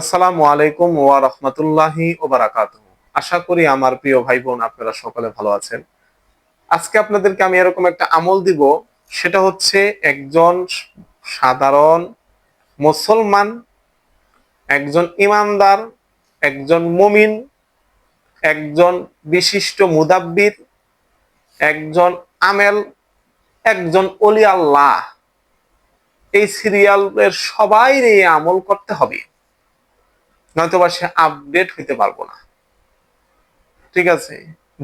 আসসালামু আলাইকুম ওয়া রাহমাতুল্লাহি ওয়া বারাকাতুহু। আশা করি আমার প্রিয় ভাই বোন আপনারা সকলে ভালো আছেন। আজকে আপনাদেরকে আমি এরকম একটা আমল দিব, সেটা হচ্ছে একজন সাধারণ মুসলমান, একজন ইমানদার, একজন মুমিন, একজন বিশিষ্ট মুদাব্বির, একজন আমেল, একজন অলি আল্লাহ। এই সিরিয়ালের সবাই এই আমল করতে হবে। নয়তোবা সে আপডেট হইতে পারব না। ঠিক আছে?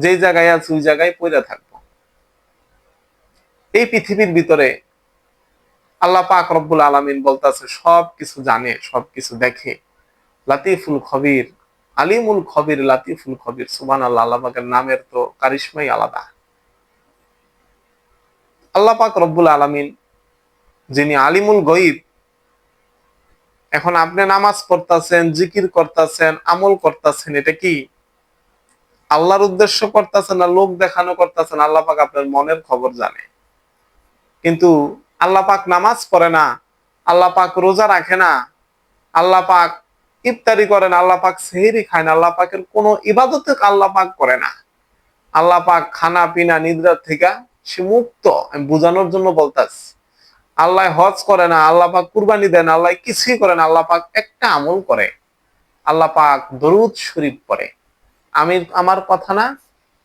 যেই জায়গায় আছে, ওই জায়গায় পড়ে থাকব। এই পৃথিবীর ভিতরে আল্লাহ পাক রব্বুল আলমিন বলতেছে সব কিছু জানে সব কিছু দেখে। লাতিফুল খবির, আলিমুল খবির, লাতিফুল খবির। সুবান আল্লাহ আল্লাহ পাকের নামের তো কারিশমাই আলাদা। আল্লাহ পাক রব্বুল আলমিন, যিনি আলিমুল গইব এখন আপনি নামাজ পড়তেছেন, জিকির করতেছেন, আমল করতেছেন, এটা কি? আল্লাহর উদ্দেশ্য করতেছেন না লোক দেখানো করতেছেন? আল্লাহ পাক আপনার মনের খবর জানে। কিন্তু আল্লাহ পাক নামাজ পড়ে না, আল্লাহ পাক রোজা রাখে না, আল্লাহ পাক ইফতারি করেন, আল্লাহ পাক সেহেরি খায় না, আল্লাহ পাকের কোনো ইবাদত আল্লাহ পাক করে না। আল্লাহ পাক খানা, পিনা নিদ্রার থেকে সে মুক্ত। আমি বোঝানোর জন্য বলতাছি। আল্লাহ হজ করে না, আল্লাহ পাক কুরবানি দেন, আল্লাহ কিছুই করে না, আল্লাহ পাক একটা আমল করে। আল্লাহ পাক দরুদ শরীফ পড়ে। আমি আমার কথা না,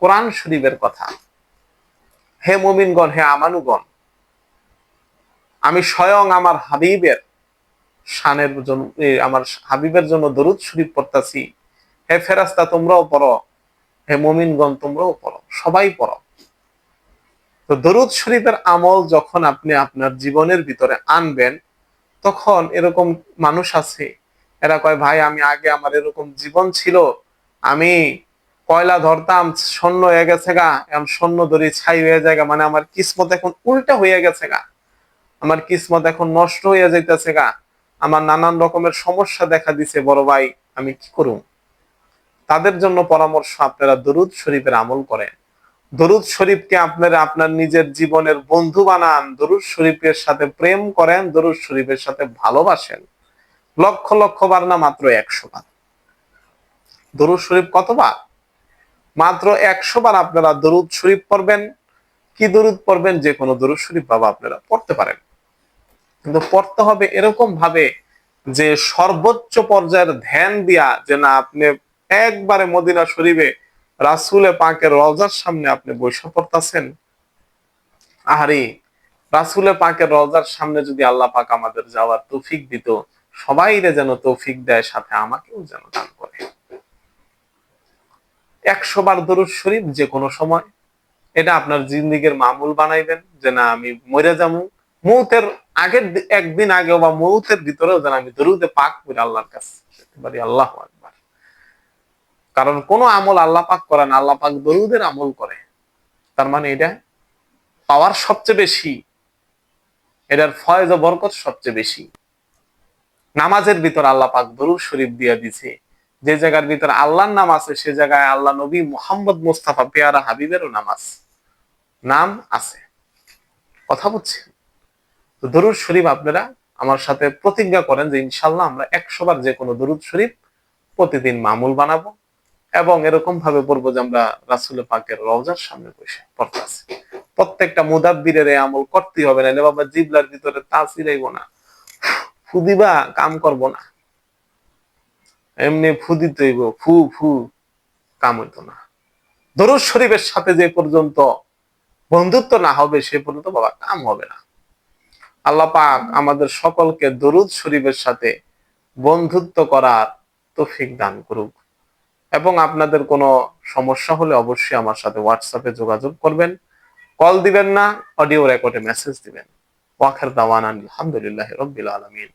কোরআন শরীফের কথা। হে মুমিনগণ, হে আমানুগণ, আমি স্বয়ং আমার হাবিবের শানের জন্য আমার হাবিবের জন্য দরুদ শরীফ পড়তাছি। হে ফেরাস্তা তোমরাও পড়ো। হে মুমিনগণ, তোমরাও পড়ো। সবাই পড়ো। তো দরুদ শরীফের আমল যখন আপনি আপনার জীবনের ভিতরে আনবেন, তখন এরকম মানুষ আছে। এরা কয়, ভাই, আমি আগে আমার এরকম জীবন ছিল। আমি কয়লা ধরতাম স্বর্ণ হয়ে গেছে গা। এখন স্বর্ণ ধরি, ছাই হয়ে যায় মানে আমার কিসমত এখন উল্টা হয়ে গেছে গা। আমার কিসমত এখন নষ্ট হয়ে যাইতেছে গা। আমার নানান রকমের সমস্যা দেখা দিছে, বড় ভাই, আমি কি করুম? তাদের জন্য পরামর্শ আপনারা দরুদ শরীফের আমল করেন। দরুদ শরীফকে আপনারা আপনার নিজের জীবনের বন্ধু বানান, দরুদ শরীফের সাথে প্রেম করেন, দরুদ শরীফের সাথে ভালোবাসেন। লক্ষ লক্ষ বার না, মাত্র একশো বার। দরুদ শরীফ কতবার? মাত্র একশো বার আপনারা দরুদ শরীফ পড়বেন। কি দরুদ পড়বেন? যে কোনো দরুদ শরীফ বাবা আপনারা পড়তে পারেন। কিন্তু পড়তে হবে এরকম ভাবে যে সর্বোচ্চ পর্যায়ের ধ্যান দিয়া যে না, আপনি একবারে মদিনা শরীফে রাসুলে পাকের রজার সামনে আপনি বৈশ পড়তেছেন? আহারি, রাসুলে পাকের রজার সামনে যদি আল্লাহ পাক আমাদের যাওয়ার তৌফিক দিত, সবাইরে যেন তৌফিক দেয়, সাথে আমাকেও যেন দান করে। একশো বার দরুদ শরীফ যে কোনো সময়। এটা আপনার জিন্দিগির মামুল বানাইবেন, যে না আমি মরে যাব। মৌতের আগের একদিন আগেও বা মৌতের ভিতরেও যেন আমি দরুদে পাক করে আল্লাহর কাছে। আল্লাহ আকবার। কারণ কোন আমল আল্লাহ পাক করে না, আল্লাহ পাক দরুদের আমল করে। তার মানে এটা পাওয়ার সবচেয়ে বেশি, এটার ফয়েজ ও বরকত সবচেয়ে বেশি। নামাজের ভিতর আল্লাহ পাক দরুদ শরীফ দিয়া দিছে। যে জায়গার ভিতরে আল্লাহর নাম আছে, সে জায়গায় আল্লাহ নবী মোহাম্মদ মুস্তাফা পেয়ারা হাবিবেরও নাম আছে নাম আছে। কথা বলছি তো দরুদ শরীফ আপনারা আমার সাথে প্রতিজ্ঞা করেন যে ইনশাল্লাহ আমরা একশো বার যে কোনো দরুদ শরীফ প্রতিদিন মামুল বানাবো। এবং এরকম ভাবে পড়ব যে আমরা রাসুল পাকের রওজার সামনে বসে পড়তেছি। প্রত্যেকটা মুদাব্বিরের এই আমল করতেই হবে না বাবা জিবলার ভিতরে তাসিরাইব না। ফুদিবা কাম করব না। এমনি ফুদিত হইব, ফু ফু, কাম হইতো না। দরুদ শরীফের সাথে যে পর্যন্ত বন্ধুত্ব না হবে, সে পর্যন্ত বাবা কাম হবে না। আল্লাহ পাক আমাদের সকলকে দরুদ শরীফের সাথে বন্ধুত্ব করার তৌফিক দান করুক। এবং আপনাদের কোনো সমস্যা হলে অবশ্যই আমার সাথে হোয়াটসঅ্যাপে যোগাযোগ করবেন। কল দিবেন না অডিও রেকর্ডে মেসেজ দিবেন। ওয়াখের দাওয়ান আলহামদুলিল্লাহ রব্বিল আলমিন।